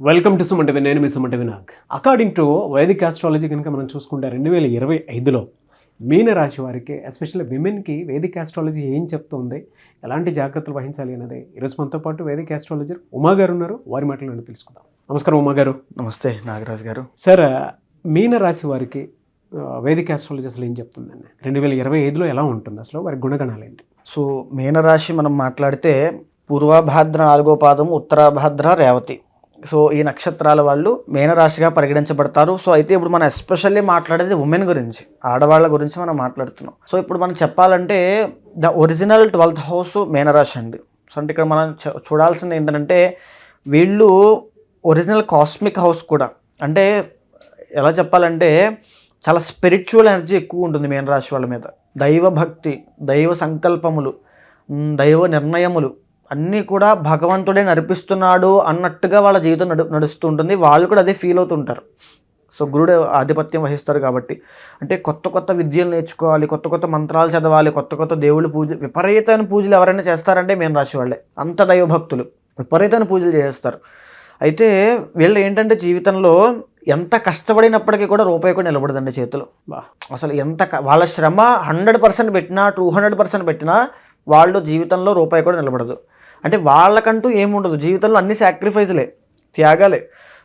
Welcome to సుమంటవి నేను మీ సుమంట వినాగ్ అకార్డింగ్ టు వైదిక్ ఆస్ట్రాలజీ కనుక మనం చూసుకుంటే రెండు వేల ఇరవై ఐదులో మీన రాశి వారికి ఎస్పెషల్లీ విమెన్కి వేదిక్ ఆస్ట్రాలజీ ఏం చెప్తుంది ఎలాంటి జాగ్రత్తలు వహించాలి అనేది ఈరోజు మనతో పాటు వేదిక్ ఆస్ట్రాలజర్ ఉమా గారు ఉన్నారు. వారి మాటలు నేను తెలుసుకుందాం. నమస్కారం ఉమా గారు. నమస్తే నాగరాజ్ గారు. సార్ మీన రాశి వారికి వేదిక్ ఆస్ట్రాలజీ అసలు ఏం చెప్తుందండి? రెండు వేల ఇరవై ఐదులో ఎలా ఉంటుంది? అసలు వారి గుణగణాలు ఏంటి? సో మీనరాశి మనం మాట్లాడితే పూర్వభాద్ర నాలుగో పాదం ఉత్తరాభాద్ర రేవతి. సో ఈ నక్షత్రాల వాళ్ళు మేనరాశిగా పరిగణించబడతారు. సో అయితే ఇప్పుడు మనం ఎస్పెషల్లీ మాట్లాడేది ఉమెన్ గురించి ఆడవాళ్ళ గురించి మనం మాట్లాడుతున్నాం. సో ఇప్పుడు మనం చెప్పాలంటే ద ఒరిజినల్ ట్వెల్త్ హౌస్ మేనరాశి అండి. సో అంటే ఇక్కడ మనం చూడాల్సింది ఏంటంటే వీళ్ళు ఒరిజినల్ కాస్మిక్ హౌస్ కూడా అంటే ఎలా చెప్పాలంటే చాలా స్పిరిచువల్ ఎనర్జీ ఎక్కువ ఉంటుంది మేనరాశి వాళ్ళ మీద. దైవ భక్తి దైవ సంకల్పములు దైవ నిర్ణయములు అన్నీ కూడా భగవంతుడే నడిపిస్తున్నాడు అన్నట్టుగా వాళ్ళ జీవితం నడు నడుస్తూ ఉంటుంది వాళ్ళు కూడా అదే ఫీల్ అవుతుంటారు. సో గురుడు ఆధిపత్యం వహిస్తారు కాబట్టి. అంటే కొత్త కొత్త విద్యలు నేర్చుకోవాలి కొత్త కొత్త మంత్రాలు చదవాలి కొత్త కొత్త దేవుళ్ళు పూజ విపరీతమైన పూజలు ఎవరైనా చేస్తారంటే మీన రాశి వాళ్ళే. అంత దైవభక్తులు. విపరీతమైన పూజలు చేస్తారు అయితే వీళ్ళు ఏంటంటే జీవితంలో ఎంత కష్టపడినప్పటికీ కూడా రూపాయి కూడా నిలబడదండి చేతిలో. బా. అసలు ఎంత వాళ్ళ శ్రమ హండ్రెడ్ పర్సెంట్ పెట్టినా టూ హండ్రెడ్ పర్సెంట్ పెట్టినా వాళ్ళు జీవితంలో రూపాయి కూడా నిలబడదు. అంటే వాళ్ళకంటూ ఏముండదు. జీవితంలో అన్ని సాక్రిఫైస్లే త్యాగాలే.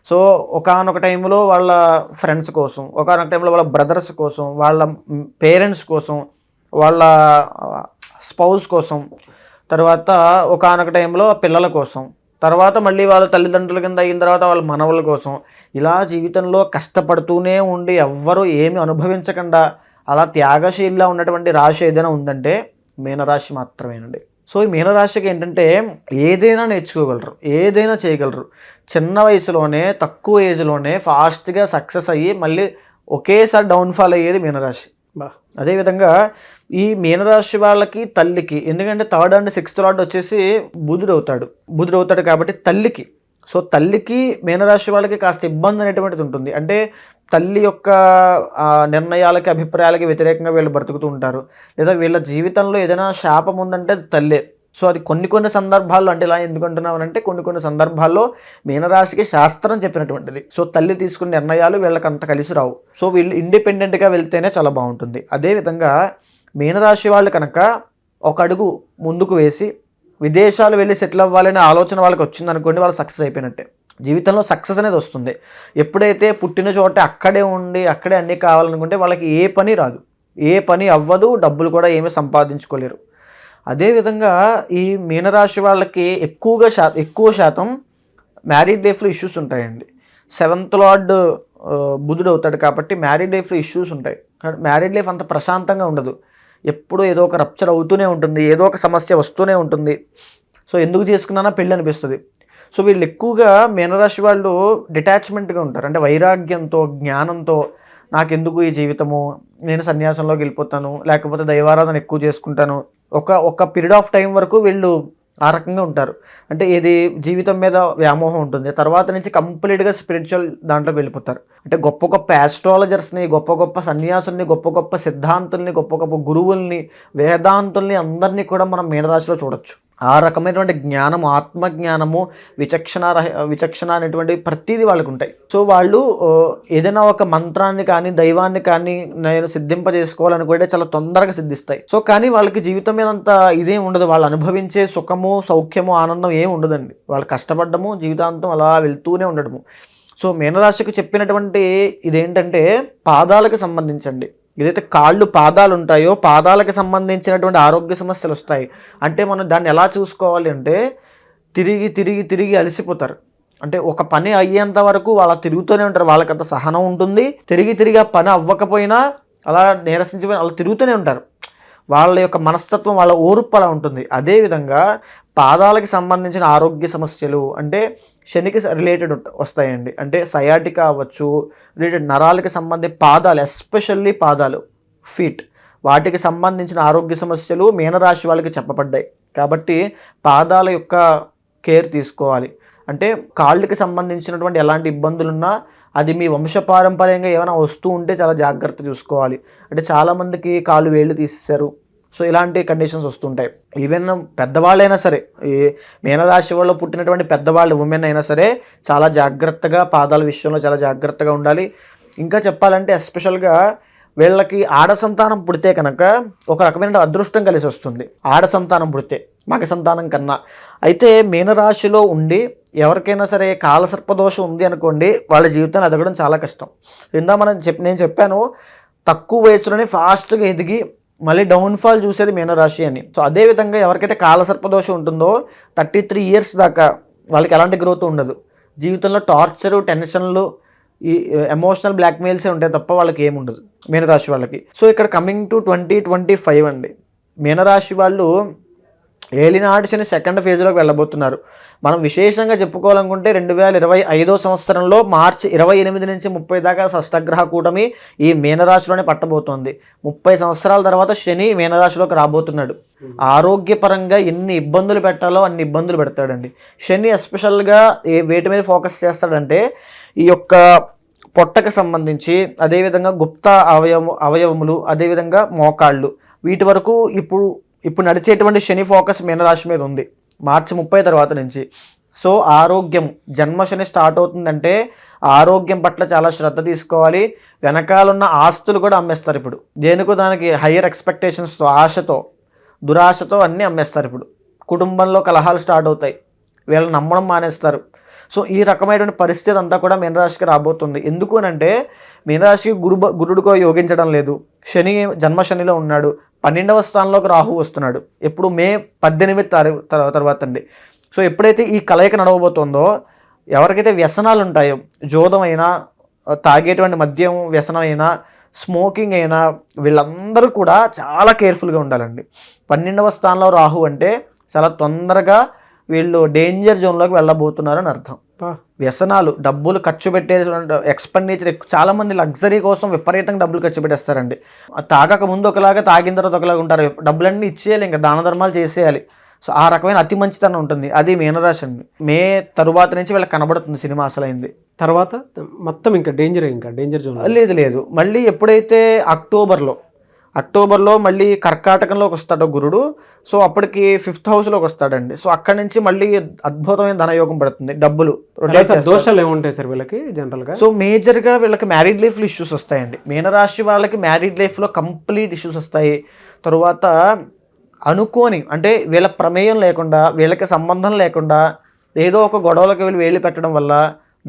సో ఒకానొక టైంలో వాళ్ళ ఫ్రెండ్స్ కోసం ఒకానొక టైంలో వాళ్ళ బ్రదర్స్ కోసం వాళ్ళ పేరెంట్స్ కోసం వాళ్ళ స్పౌస్ కోసం తర్వాత ఒకానొక టైంలో పిల్లల కోసం తర్వాత మళ్ళీ వాళ్ళ తల్లిదండ్రుల కింద అయిన తర్వాత వాళ్ళ మనవల కోసం ఇలా జీవితంలో కష్టపడుతూనే ఉండి ఎవ్వరూ ఏమి అనుభవించకుండా అలా త్యాగశీలిలా ఉన్నటువంటి రాశి ఏదైనా ఉందంటే మీనరాశి మాత్రమేనండి. సో ఈ మీనరాశికి ఏంటంటే ఏదైనా నేర్చుకోగలరు ఏదైనా చేయగలరు. చిన్న వయసులోనే తక్కువ ఏజ్లోనే ఫాస్ట్గా సక్సెస్ అయ్యి మళ్ళీ ఒకేసారి డౌన్ఫాల్ అయ్యేది మీనరాశి. బా. అదేవిధంగా ఈ మీనరాశి వాళ్ళకి తల్లికి ఎందుకంటే థర్డ్ అండ్ సిక్స్త్ లార్డ్ వచ్చేసి బుధుడు అవుతాడు బుధుడు అవుతాడు కాబట్టి తల్లికి. సో తల్లికి మీనరాశి వాళ్ళకి కాస్త ఇబ్బంది అనేటువంటిది ఉంటుంది. అంటే తల్లి యొక్క నిర్ణయాలకి అభిప్రాయాలకి వ్యతిరేకంగా వీళ్ళు బ్రతుకుతూ ఉంటారు. లేదా వీళ్ళ జీవితంలో ఏదైనా శాపం ఉందంటే అది తల్లే. సో అది కొన్ని కొన్ని సందర్భాల్లో అంటే ఇలా ఎందుకుంటున్నామనంటే కొన్ని కొన్ని సందర్భాల్లో మీనరాశికి శాస్త్రం చెప్పినటువంటిది. సో తల్లి తీసుకున్న నిర్ణయాలు వీళ్ళకి అంత కలిసి రావు. సో వీళ్ళు ఇండిపెండెంట్గా వెళ్తేనే చాలా బాగుంటుంది. అదేవిధంగా మీనరాశి వాళ్ళు కనుక ఒక అడుగు ముందుకు వేసి విదేశాలు వెళ్ళి సెటిల్ అవ్వాలనే ఆలోచన వాళ్ళకి వచ్చిందనుకోండి వాళ్ళు సక్సెస్ అయిపోయినట్టే. జీవితంలో సక్సెస్ అనేది వస్తుంది. ఎప్పుడైతే పుట్టిన చోట అక్కడే ఉండి అక్కడే అన్నీ కావాలనుకుంటే వాళ్ళకి ఏ పని రాదు. ఏ పని అవ్వదు డబ్బులు కూడా ఏమీ సంపాదించుకోలేరు. అదేవిధంగా ఈ మీనరాశి వాళ్ళకి ఎక్కువగా శా ఎక్కువ శాతం మ్యారీడ్ లైఫ్లో ఇష్యూస్ ఉంటాయండి. సెవెంత్ లార్డ్ బుధుడు అవుతాడు కాబట్టి మ్యారీడ్ లైఫ్లో ఇష్యూస్ ఉంటాయి. మ్యారీడ్ లైఫ్ అంత ప్రశాంతంగా ఉండదు. ఎప్పుడూ ఏదో ఒక రప్చర్ అవుతూనే ఉంటుంది ఏదో ఒక సమస్య వస్తూనే ఉంటుంది. సో ఎందుకు చేసుకున్నానా? పెళ్ళి అనిపిస్తుంది. సో వీళ్ళు ఎక్కువగా మీనరాశి వాళ్ళు డిటాచ్మెంట్గా ఉంటారు. అంటే వైరాగ్యంతో జ్ఞానంతో నాకెందుకు ఈ జీవితము? నేను సన్యాసంలోకి వెళ్ళిపోతాను. లేకపోతే దైవారాధన ఎక్కువ చేసుకుంటాను. ఒక ఒక పీరియడ్ ఆఫ్ టైం వరకు వీళ్ళు ఆ రకంగా ఉంటారు. అంటే ఇది జీవితం మీద వ్యామోహం ఉంటుంది. తర్వాత నుంచి కంప్లీట్గా స్పిరిచువల్ దాంట్లోకి వెళ్ళిపోతారు. అంటే గొప్ప గొప్ప ఆస్ట్రాలజర్స్ని గొప్ప గొప్ప సన్యాసుల్ని గొప్ప గొప్ప సిద్ధాంతుల్ని గొప్ప గొప్ప గురువుల్ని వేదాంతుల్ని అందరినీ కూడా మనం మీనరాశిలో చూడొచ్చు. ఆ రకమైనటువంటి జ్ఞానము ఆత్మజ్ఞానము విచక్షణ రహ- విచక్షణ అనేటువంటి ప్రతిదీ వాళ్ళకు ఉంటాయి. సో వాళ్ళు ఏదైనా ఒక మంత్రాన్ని కానీ దైవాన్ని కానీ నేను సిద్ధింపజేసుకోవాలనుకుంటే చాలా తొందరగా సిద్ధిస్తాయి. సో కానీ వాళ్ళకి జీవితం మీద అంత ఇదేం ఉండదు. వాళ్ళు అనుభవించే సుఖము సౌఖ్యము ఆనందం ఏం ఉండదండి. వాళ్ళు కష్టపడ్డము జీవితాంతం అలా వెళ్తూనే ఉండడము. సో మీనరాశికి చెప్పినటువంటి ఇదేంటంటే పాదాలకు సంబంధించండి. ఏదైతే కాళ్ళు పాదాలు ఉంటాయో పాదాలకు సంబంధించినటువంటి ఆరోగ్య సమస్యలు వస్తాయి. అంటే మనం దాన్ని ఎలా చూసుకోవాలి అంటే తిరిగి తిరిగి తిరిగి అలసిపోతారు. అంటే ఒక పని అయ్యేంత వరకు వాళ్ళ తిరుగుతూనే ఉంటారు. వాళ్ళకంత సహనం ఉంటుంది. తిరిగి తిరిగి ఆ పని అవ్వకపోయినా అలా నీరసించిపోయినా అలా తిరుగుతూనే ఉంటారు. వాళ్ళ యొక్క మనస్తత్వం వాళ్ళ ఓర్పు అలా ఉంటుంది. అదేవిధంగా పాదాలకి సంబంధించిన ఆరోగ్య సమస్యలు అంటే శనికి రిలేటెడ్ వస్తాయండి. అంటే సయాటిక అవ్వచ్చు రిలేటెడ్ నరాలకి సంబంధించి పాదాలు ఎస్పెషల్లీ పాదాలు ఫీట్ వాటికి సంబంధించిన ఆరోగ్య సమస్యలు మీనరాశి వాళ్ళకి చెప్పబడ్డాయి. కాబట్టి పాదాల యొక్క కేర్ తీసుకోవాలి. అంటే కాళ్ళకి సంబంధించినటువంటి ఎలాంటి ఇబ్బందులున్నా అది మీ వంశపారంపర్యంగా ఏమైనా వస్తూ ఉంటే చాలా జాగ్రత్త చూసుకోవాలి. అంటే చాలామందికి కాళ్ళు వేళ్ళు తీసేశారు. సో ఇలాంటి కండిషన్స్ వస్తుంటాయి. ఈవెన్ పెద్దవాళ్ళైనా సరే ఈ మీనరాశి వాళ్ళు పుట్టినటువంటి పెద్దవాళ్ళు ఉమెన్ అయినా సరే చాలా జాగ్రత్తగా పాదాల విషయంలో చాలా జాగ్రత్తగా ఉండాలి. ఇంకా చెప్పాలంటే ఎస్పెషల్గా వీళ్ళకి ఆడ సంతానం పుడితే కనుక ఒక రకమైన అదృష్టం కలిసి వస్తుంది. ఆడ సంతానం పుడితే మగ సంతానం కన్నా. అయితే మీనరాశిలో ఉండి ఎవరికైనా సరే కాలసర్పదోషం ఉంది అనుకోండి వాళ్ళ జీవితాన్ని ఎదగడం చాలా కష్టం. ఇందా మనం చెప్ నేను చెప్పాను తక్కువ వయసులోనే ఫాస్ట్గా ఎదిగి మళ్ళీ డౌన్ఫాల్ చూసేది మీనరాశి అని. సో అదే విధంగా ఎవరికైతే కాలసర్పదోషం ఉంటుందో థర్టీ త్రీ ఇయర్స్ దాకా వాళ్ళకి ఎలాంటి గ్రోత్ ఉండదు. జీవితంలో టార్చరు టెన్షన్లు ఈ ఎమోషనల్ బ్లాక్మెయిల్సే ఉంటాయి తప్ప వాళ్ళకి ఏముండదు మీనరాశి వాళ్ళకి. సో ఇక్కడ coming to twenty twenty five అండి. మీనరాశి వాళ్ళు ఏలిన శని సెకండ్ ఫేజ్లోకి వెళ్ళబోతున్నారు. మనం విశేషంగా చెప్పుకోవాలనుకుంటే రెండు వేల ఇరవై ఐదో సంవత్సరంలో మార్చి ఇరవై ఎనిమిది నుంచి ముప్పై దాకా షష్టగ్రహ కూటమి ఈ మీనరాశిలోనే పట్టబోతోంది. ముప్పై సంవత్సరాల తర్వాత శని మీనరాశిలోకి రాబోతున్నాడు. ఆరోగ్యపరంగా ఎన్ని ఇబ్బందులు పెట్టాలో అన్ని ఇబ్బందులు పెడతాడండి. శని ఎస్పెషల్గా ఏ వేటి మీద ఫోకస్ చేస్తాడంటే ఈ యొక్క పొట్టకు సంబంధించి అదేవిధంగా గుప్త అవయవ అవయవములు అదేవిధంగా మోకాళ్ళు. వీటి వరకు ఇప్పుడు ఇప్పుడు నడిచేటువంటి శని ఫోకస్ మీనరాశి మీద ఉంది. మార్చి ముప్పై తర్వాత నుంచి. సో ఆరోగ్యం జన్మ శని స్టార్ట్ అవుతుందంటే ఆరోగ్యం పట్ల చాలా శ్రద్ధ తీసుకోవాలి. వెనకాలన్న ఆస్తులు కూడా అమ్మేస్తారు ఇప్పుడు. దేనికో దానికి హయ్యర్ ఎక్స్పెక్టేషన్స్తో ఆశతో దురాశతో అన్నీ అమ్మేస్తారు ఇప్పుడు. కుటుంబంలో కలహాలు స్టార్ట్ అవుతాయి. వీళ్ళని నమ్మడం మానేస్తారు. సో ఈ రకమైనటువంటి పరిస్థితి అంతా కూడా మీనరాశికి రాబోతుంది. ఎందుకు అని అంటే మీనరాశికి గురు గురుడుకో యోగించడం లేదు. శని జన్మ శనిలో ఉన్నాడు. పన్నెండవ స్థానంలోకి రాహు వస్తున్నాడు. ఎప్పుడు మే పద్దెనిమిది తారీఖు తర్వాత అండి. సో ఎప్పుడైతే ఈ కలయిక నడవబోతుందో ఎవరికైతే వ్యసనాలు ఉంటాయో జోదమైనా అయినా తాగేటువంటి మద్యం వ్యసనం అయినా స్మోకింగ్ అయినా వీళ్ళందరూ కూడా చాలా కేర్ఫుల్గా ఉండాలండి. పన్నెండవ స్థానంలో రాహు అంటే చాలా తొందరగా వీళ్ళు డేంజర్ జోన్లోకి వెళ్ళబోతున్నారని అర్థం. వ్యసనాలు డబ్బులు ఖర్చు పెట్టే ఎక్స్పెండిచర్ చాలా మంది లగ్జరీ కోసం విపరీతంగా డబ్బులు ఖర్చు పెట్టేస్తారండి. తాగక ముందు ఒకలాగా తాగిన తర్వాత ఒకలాగా ఉంటారు. డబ్బులన్నీ ఇచ్చేయాలి ఇంకా దాన ధర్మాలు చేసేయాలి. సో ఆ రకమైన అతి మంచితనం ఉంటుంది. అది మీనరాశి అండి. మే తరువాత నుంచి వీళ్ళకి కనబడుతుంది సినిమా అసలైంది. తర్వాత మొత్తం ఇంకా డేంజర్ ఇంకా? డేంజర్ జోన్ లేదు లేదు. మళ్ళీ ఎప్పుడైతే అక్టోబర్లో అక్టోబర్లో మళ్ళీ కర్కాటకంలోకి వస్తాడో గురుడు. సో అప్పటికి ఫిఫ్త్ హౌస్లోకి వస్తాడండి. సో అక్కడి నుంచి మళ్ళీ అద్భుతమైన ధనయోగం పడుతుంది. డబ్బులు. దోషాలు ఏముంటాయి సార్ వీళ్ళకి జనరల్గా? సో మేజర్గా వీళ్ళకి మ్యారీడ్ లైఫ్లో ఇష్యూస్ వస్తాయండి. మీనరాశి వాళ్ళకి మ్యారీడ్ లైఫ్లో కంప్లీట్ ఇష్యూస్ వస్తాయి. తరువాత అనుకోని అంటే వీళ్ళ ప్రమేయం లేకుండా వీళ్ళకి సంబంధం లేకుండా ఏదో ఒక గొడవలకు వీళ్ళు వేలు పెట్టడం వల్ల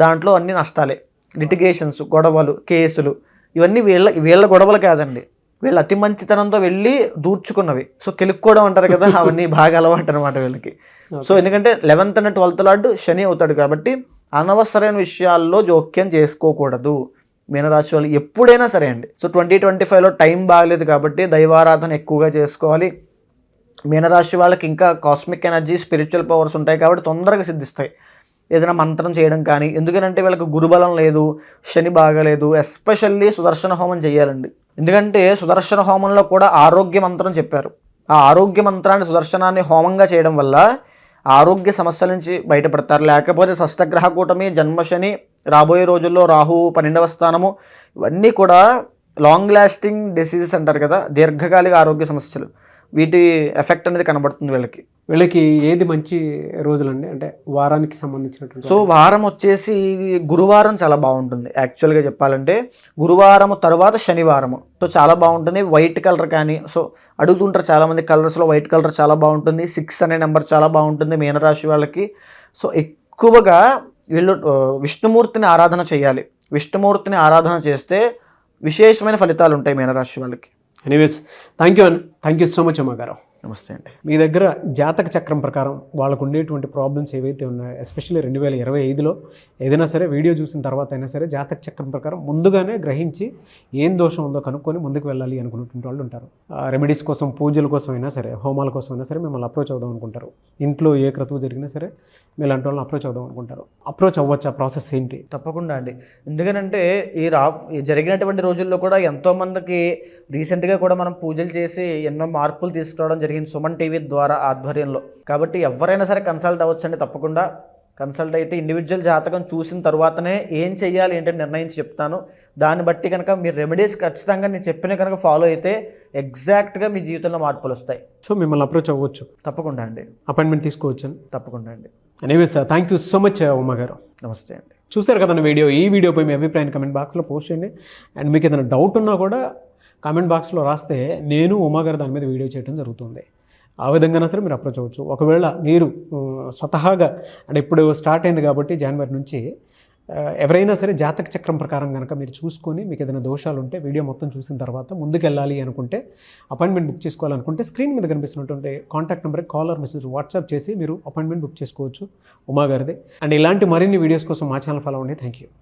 దాంట్లో అన్ని నష్టాలే. లిటిగేషన్స్ గొడవలు కేసులు ఇవన్నీ వీళ్ళ వీళ్ళ గొడవలు కాదండి. వీళ్ళ అతి మంచితనంతో వెళ్ళి దూర్చుకున్నవి. సో కెలుక్కోవడం అంటారు కదా అవన్నీ బాగా అలవాటు అనమాట వీళ్ళకి. సో ఎందుకంటే లెవెన్త్ అండ్ ట్వెల్త్ లాడ్ శని అవుతాడు కాబట్టి అనవసరమైన విషయాల్లో జోక్యం చేసుకోకూడదు. మీనరాశి వాళ్ళు ఎప్పుడైనా సరే అండి. సో ట్వంటీ ట్వంటీ ఫైవ్లో టైం బాగలేదు కాబట్టి దైవారాధన ఎక్కువగా చేసుకోవాలి. మీనరాశి వాళ్ళకి ఇంకా కాస్మిక్ ఎనర్జీ స్పిరిచువల్ పవర్స్ ఉంటాయి కాబట్టి తొందరగా సిద్ధిస్తాయి. ఏదైనా మంత్రం చేయడం కానీ ఎందుకంటే వీళ్ళకి గురుబలం లేదు శని బాగలేదు ఎస్పెషల్లీ సుదర్శన హోమం చేయాలండి. ఎందుకంటే సుదర్శన హోమంలో కూడా ఆరోగ్య మంత్రం చెప్పారు. ఆ ఆరోగ్య మంత్రాన్ని సుదర్శనాన్ని హోమంగా చేయడం వల్ల ఆరోగ్య సమస్యల నుంచి బయటపడతారు. లేకపోతే షష్టగ్రహ కూటమి జన్మశని రాబోయే రోజుల్లో రాహు పన్నెండవ స్థానము ఇవన్నీ కూడా లాంగ్ లాస్టింగ్ డిసీజెస్ అంటారు కదా దీర్ఘకాలిక ఆరోగ్య సమస్యలు. వీటి ఎఫెక్ట్ అనేది కనబడుతుంది వీళ్ళకి. వీళ్ళకి ఏది మంచి రోజులండి? అంటే వారానికి సంబంధించినటువంటి సో వారం వచ్చేసి గురువారం చాలా బాగుంటుంది. యాక్చువల్గా చెప్పాలంటే గురువారం తర్వాత శనివారము. సో చాలా బాగుంటుంది. వైట్ కలర్ కానీ సో అడుగుతుంటారు చాలామంది కలర్స్లో వైట్ కలర్ చాలా బాగుంటుంది. సిక్స్ అనే నెంబర్ చాలా బాగుంటుంది మీనరాశి వాళ్ళకి. సో ఎక్కువగా వీళ్ళు విష్ణుమూర్తిని ఆరాధన చేయాలి. విష్ణుమూర్తిని ఆరాధన చేస్తే విశేషమైన ఫలితాలు ఉంటాయి మీనరాశి వాళ్ళకి. Anyways thank you thank you so much అమ్మ గారు. నమస్తే అండి. మీ దగ్గర జాతక చక్రం ప్రకారం వాళ్ళకు ఉండేటువంటి ప్రాబ్లమ్స్ ఏవైతే ఉన్నాయో ఎస్పెషల్లీ రెండు వేల ఇరవై ఐదులో ఏదైనా సరే వీడియో చూసిన తర్వాత అయినా సరే జాతక చక్రం ప్రకారం ముందుగానే గ్రహించి ఏం దోషం ఉందో కనుక్కొని ముందుకు వెళ్ళాలి అనుకున్నటువంటి వాళ్ళు ఉంటారు. రెమెడీస్ కోసం పూజల కోసం అయినా సరే హోమాల కోసం అయినా సరే మిమ్మల్ని అప్రోచ్ అవుదాం అనుకుంటారు. ఇంట్లో ఏ క్రతువు జరిగినా సరే మీలాంటి వాళ్ళని అప్రోచ్ అవుదాం అనుకుంటారు. అప్రోచ్ అవ్వచ్చు? ఆ ప్రాసెస్ ఏంటి? తప్పకుండా అండి. ఎందుకనంటే ఈ రా జరిగినటువంటి రోజుల్లో కూడా ఎంతో మందికి రీసెంట్గా కూడా మనం పూజలు చేసి ఎన్నో మార్పులు తీసుకురావడం జరిగింది సుమన్ టీవీ ద్వారా ఆధ్వర్యంలో. కాబట్టి ఎవరైనా సరే కన్సల్ట్ అవ్వచ్చండి తప్పకుండా. కన్సల్ట్ అయితే ఇండివిజువల్ జాతకం చూసిన తర్వాతనే ఏం చెయ్యాలి ఏంటని నిర్ణయించి చెప్తాను. దాన్ని బట్టి కనుక మీరు రెమెడీస్ ఖచ్చితంగా నేను చెప్పిన కనుక ఫాలో అయితే ఎగ్జాక్ట్గా మీ జీవితంలో మార్పులు వస్తాయి. సో మిమ్మల్ని అప్రోచ్ అవ్వచ్చు? తప్పకుండా అండి. అపాయింట్మెంట్ తీసుకోవచ్చు? తప్పకుండా అండి. Anyway sir thank you so much Uma గారు. నమస్తే అండి. చూశారు కదండి వీడియో? ఈ వీడియోపై మీ అభిప్రాయం కమెంట్ బాక్స్లో పోస్ట్ చేయండి. అండ్ మీకు ఏదైనా డౌట్ ఉన్నా కూడా కామెంట్ బాక్స్లో రాస్తే నేను ఉమా గారు దాని మీద వీడియో చేయడం జరుగుతుంది. ఆ విధంగానే సరే మీరు అప్రోచ్ అవ్వచ్చు. ఒకవేళ మీరు స్వతహాగా అంటే ఇప్పుడు స్టార్ట్ అయింది కాబట్టి జనవరి నుంచి ఎవరైనా సరే జాతక చక్రం ప్రకారం కనుక మీరు చూసుకొని మీకు ఏదైనా దోషాలు ఉంటే వీడియో మొత్తం చూసిన తర్వాత ముందుకెళ్ళాలి అనుకుంటే అపాయింట్మెంట్ బుక్ చేసుకోవాలనుకుంటే స్క్రీన్ మీద కనిపిస్తున్నటువంటి కాంటాక్ట్ నెంబర్కి కాలర్ మెసేజ్ వాట్సాప్ చేసి మీరు అపాయింట్మెంట్ బుక్ చేసుకోవచ్చు ఉమా గారిది. అండ్ ఇలాంటి మరిన్ని వీడియోస్ కోసం మా ఛానల్ ఫాలో అవ్వండి. Thank you.